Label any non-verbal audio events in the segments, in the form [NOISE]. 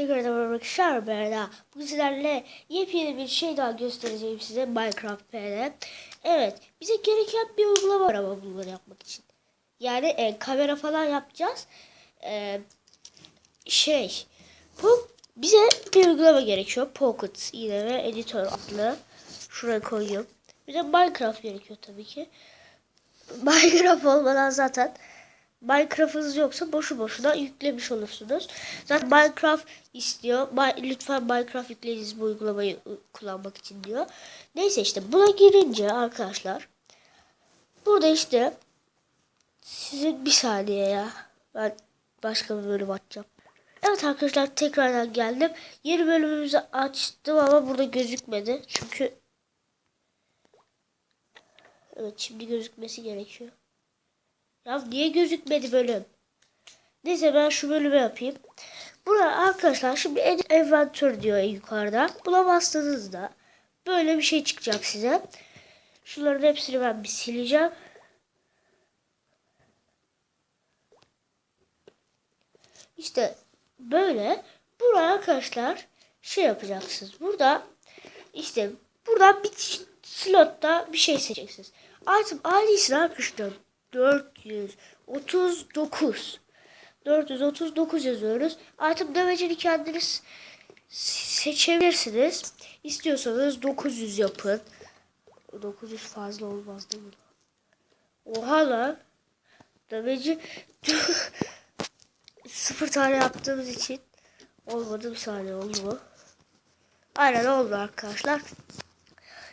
Tekrardan merhaba arkadaşlar ben Erda. Bugün sizlerle yepyeni bir şey daha göstereceğim size Minecraft PL. Evet bize gereken bir uygulama var ama bunları yapmak için. Yani e, kamera falan yapacağız. E, şey bu bize bir uygulama gerekiyor. Pocket yine ve editör adlı. Şuraya koyuyorum. Bir de Minecraft gerekiyor tabii ki. [LAUGHS] Minecraft olmadan zaten Minecraft'ınız yoksa boşu boşuna yüklemiş olursunuz. Zaten Minecraft istiyor. Lütfen Minecraft yükleyiniz bu uygulamayı kullanmak için diyor. Neyse işte buna girince arkadaşlar burada işte sizin bir saniye ya. Ben başka bir bölüm açacağım. Evet arkadaşlar tekrardan geldim. Yeni bölümümüzü açtım ama burada gözükmedi. Çünkü Evet şimdi gözükmesi gerekiyor. Ya niye gözükmedi bölüm? Neyse ben şu bölümü yapayım. Burada arkadaşlar şimdi adventure diyor yukarıda. Buna bastığınızda böyle bir şey çıkacak size. Şunların hepsini ben bir sileceğim. İşte böyle. Buraya arkadaşlar şey yapacaksınız. Burada işte buradan bir slotta bir şey seçeceksiniz. Item ID'sini arkadaşlar 439 439 yazıyoruz. Item damage'ini kendiniz seçebilirsiniz. İstiyorsanız 900 yapın. 900 fazla olmaz değil mi? Oha lan. Damage'i [LAUGHS] sıfır tane yaptığımız için olmadı bir saniye oldu mu? Aynen oldu arkadaşlar.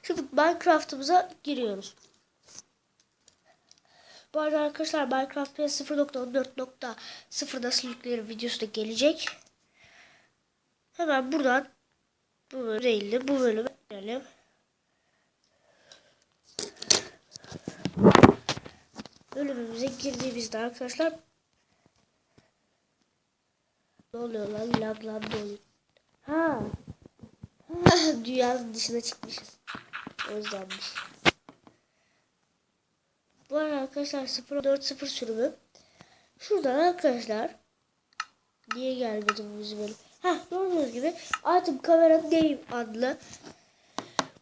Şimdi Minecraft'ımıza giriyoruz. Bu arada arkadaşlar Minecraft 0.14.0 nasıl yüklenir videosu da gelecek. Hemen buradan bu bölüm değil de bu bölüme girelim. Bölümümüze girdiğimizde arkadaşlar ne oluyor lan lag lag oluyor. Ha. ha. [LAUGHS] Dünyanın dışına çıkmışız. O yüzdenmiş. Bu arada arkadaşlar 0.4.0 sürümü. Şuradan arkadaşlar niye gelmedi bu bizim bölüm? Gördüğünüz gibi Item Camera Name adlı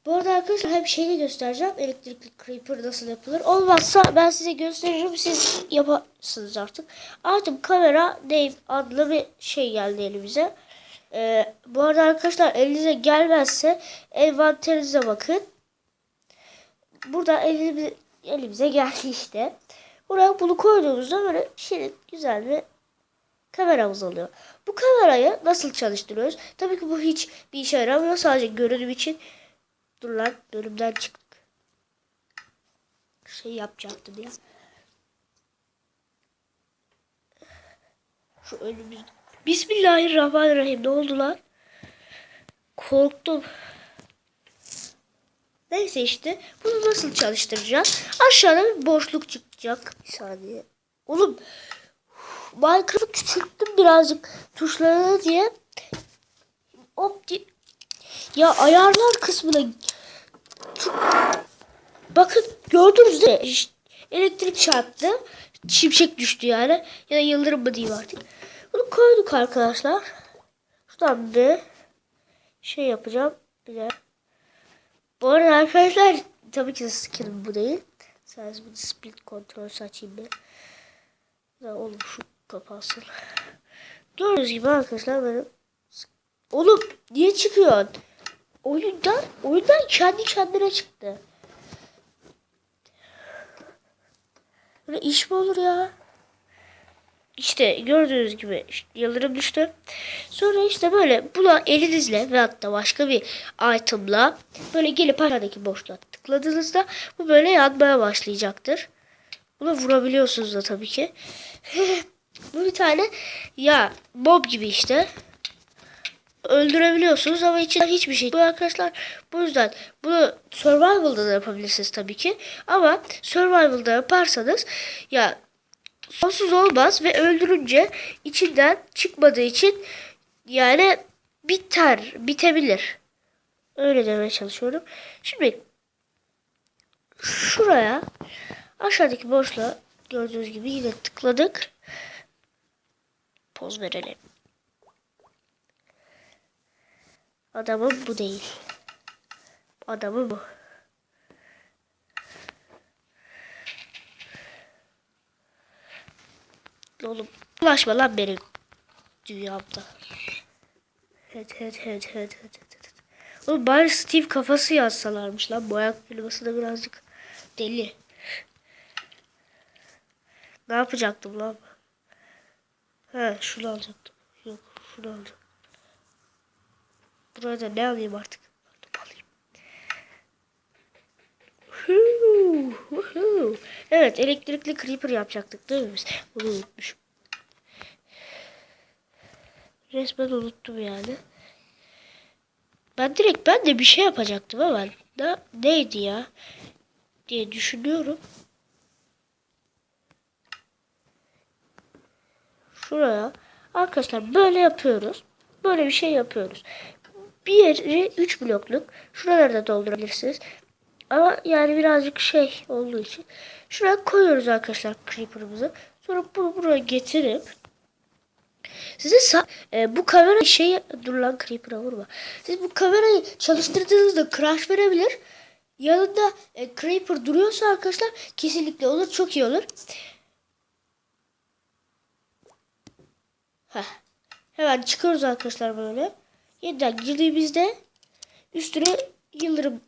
bu arada arkadaşlar hem şeyi göstereceğim. Elektrikli creeper nasıl yapılır. Olmazsa ben size gösteririm. Siz yaparsınız artık. Item Camera Name adlı bir şey geldi elimize. Ee, bu arada arkadaşlar elinize gelmezse envanterinize bakın. Burada elimize, elimize geldi işte. Buraya bunu koyduğumuzda böyle şirin güzel bir kameramız oluyor. Bu kamerayı nasıl çalıştırıyoruz? Tabii ki bu hiç bir işe yaramıyor. Sadece görünüm için. Dur lan bölümden çıktık. Şey yapacaktım ya. Şu önümüz. Bismillahirrahmanirrahim. Ne oldu lan? Korktum. Neyse işte bunu nasıl çalıştıracağız? Aşağıda bir boşluk çıkacak. Bir saniye. Oğlum Minecraft'ı küçülttüm birazcık tuşlarını diye. Opti ya ayarlar kısmına bakın gördünüz mi? İşte elektrik çarptı. Şimşek düştü yani. Ya da yıldırım mı diyeyim artık. Bunu koyduk arkadaşlar. Şuradan bir şey yapacağım. Bir de bu arada arkadaşlar tabii ki skill bu değil. Sadece bunu split kontrol açayım bir. Da oğlum şu kapansın. Gördüğünüz gibi arkadaşlar benim Oğlum niye çıkıyorsun? Oyundan, oyundan kendi kendine çıktı. Böyle iş mi olur ya? İşte gördüğünüz gibi yıldırım düştü. Sonra işte böyle buna elinizle ve hatta başka bir itemla böyle gelip aşağıdaki boşluğa tıkladığınızda bu böyle yanmaya başlayacaktır. Buna vurabiliyorsunuz da tabii ki. [LAUGHS] bu bir tane ya mob gibi işte öldürebiliyorsunuz ama içinden hiçbir şey. Bu arkadaşlar bu yüzden bunu survival'da da yapabilirsiniz tabii ki. Ama survival'da yaparsanız ya sonsuz olmaz ve öldürünce içinden çıkmadığı için yani biter, bitebilir. Öyle demeye çalışıyorum. Şimdi şuraya aşağıdaki boşluğa gördüğünüz gibi yine tıkladık. Poz verelim. Adamım bu değil. Adamı bu. Oğlum ulaşma lan benim dünyamda. Evet evet evet evet evet. evet. Oğlum bari Steve kafası yazsalarmış lan. Bu ayak firması da birazcık deli. Ne yapacaktım lan? He şunu alacaktım. Yok şunu alacaktım. Buraya da ne alayım artık? Alayım. Evet elektrikli creeper yapacaktık değil mi? Bunu unutmuşum. Resmen unuttum yani. Ben direkt ben de bir şey yapacaktım ama ne, neydi ya diye düşünüyorum. Şuraya arkadaşlar böyle yapıyoruz. Böyle bir şey yapıyoruz. Bir yeri 3 blokluk. Şuraları da doldurabilirsiniz. Ama yani birazcık şey olduğu için. Şuraya koyuyoruz arkadaşlar creeper'ımızı. Sonra bunu buraya getirip Size e, bu kamera şey dur lan creeper'a vurma. Siz bu kamerayı çalıştırdığınızda crash verebilir. Yanında e, creeper duruyorsa arkadaşlar kesinlikle olur. Çok iyi olur. Heh. Hemen çıkıyoruz arkadaşlar böyle. Yeniden girdiğimizde üstüne yıldırım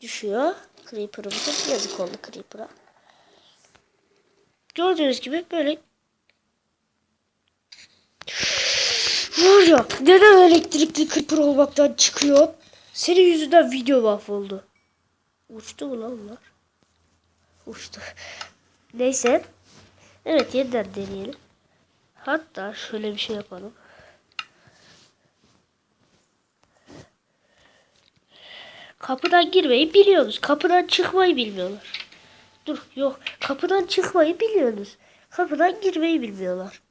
düşüyor. Creeper'ımızın. Yazık oldu Creeper'a. Gördüğünüz gibi böyle ya neden elektrikli Creeper olmaktan çıkıyor? Senin yüzünden video mahvoldu. Uçtu mu lan onlar? Uçtu. Neyse. Evet yeniden deneyelim. Hatta şöyle bir şey yapalım. Kapıdan girmeyi biliyoruz. Kapıdan çıkmayı bilmiyorlar. Dur yok. Kapıdan çıkmayı biliyoruz. Kapıdan girmeyi bilmiyorlar.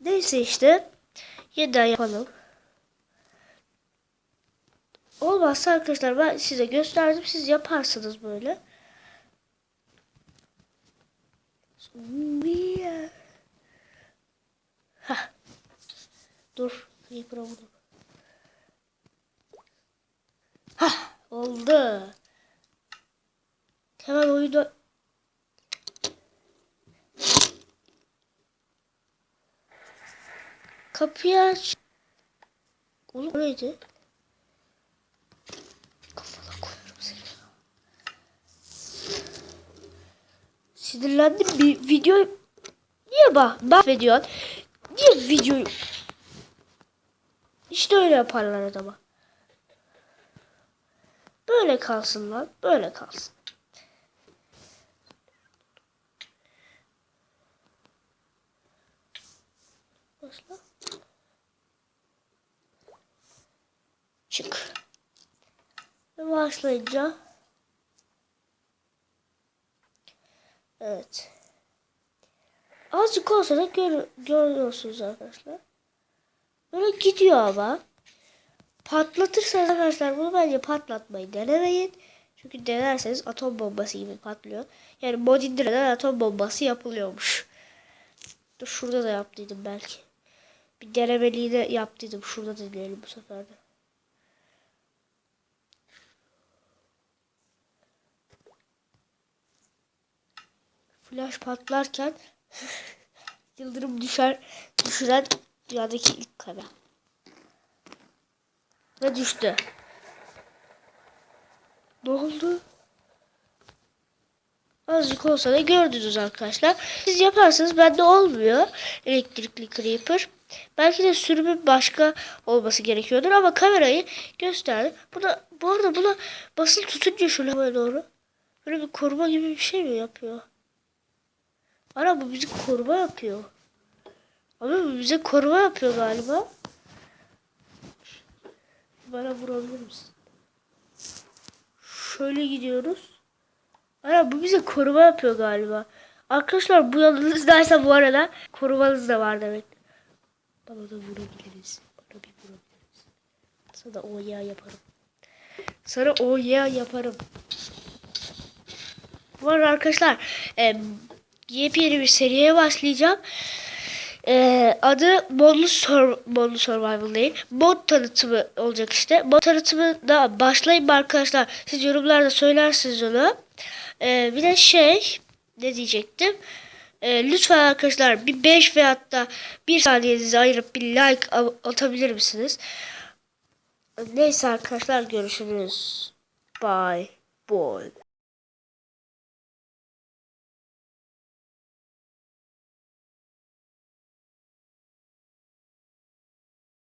Neyse işte. Yeniden yapalım. Olmazsa arkadaşlar ben size gösterdim. Siz yaparsınız böyle. Hah. Dur. Creeper'a vurdum. Hah. Oldu. Hemen oyunu Kapıyı aç. Oğlum neydi? Kafana koyarım seni. Sinirlendim bir video niye bak mahvediyorsun? Niye videoyu İşte öyle yaparlar adama. Böyle kalsın lan. Böyle kalsın. Başla. Çık. Ve başlayınca Evet. Azıcık olsa da gör, görüyorsunuz arkadaşlar. Böyle gidiyor ama. Patlatırsanız arkadaşlar bunu bence patlatmayı denemeyin. Çünkü denerseniz atom bombası gibi patlıyor. Yani mod indirmeden atom bombası yapılıyormuş. Dur şurada da yaptıydım belki. Bir denemeliği de yaptıydım. Şurada deneyelim bu sefer de. Flash patlarken [LAUGHS] yıldırım düşer düşüren dünyadaki ilk kara. Ve düştü. Ne oldu? Azıcık olsa da gördünüz arkadaşlar. Siz yaparsanız bende olmuyor elektrikli creeper. Belki de sürümün başka olması gerekiyordur ama kamerayı gösterdim. Buna, bu arada buna basılı tutunca şöyle havaya doğru böyle bir koruma gibi bir şey mi yapıyor? Ara bu bizi koruma yapıyor. Ama bu bize koruma yapıyor galiba. Bana vurabilir misin? Şöyle gidiyoruz. Ara bu bize koruma yapıyor galiba. Arkadaşlar bu yanınızdaysa bu arada korumanız da var demek. Bana da vurabiliriz. Bana bir vurabiliriz. Sana o ya yaparım. Sana o ya yaparım. Arada arkadaşlar e, yepyeni bir seriye başlayacağım. Ee, adı Bonus, Sur Bonus Survival değil. Mod tanıtımı olacak işte. Mod tanıtımı da başlayın arkadaşlar. Siz yorumlarda söylersiniz onu. Ee, bir de şey ne diyecektim? Ee, lütfen arkadaşlar bir 5 veyahut da 1 saniyenizi ayırıp bir like atabilir misiniz? Neyse arkadaşlar görüşürüz. Bye. Bye.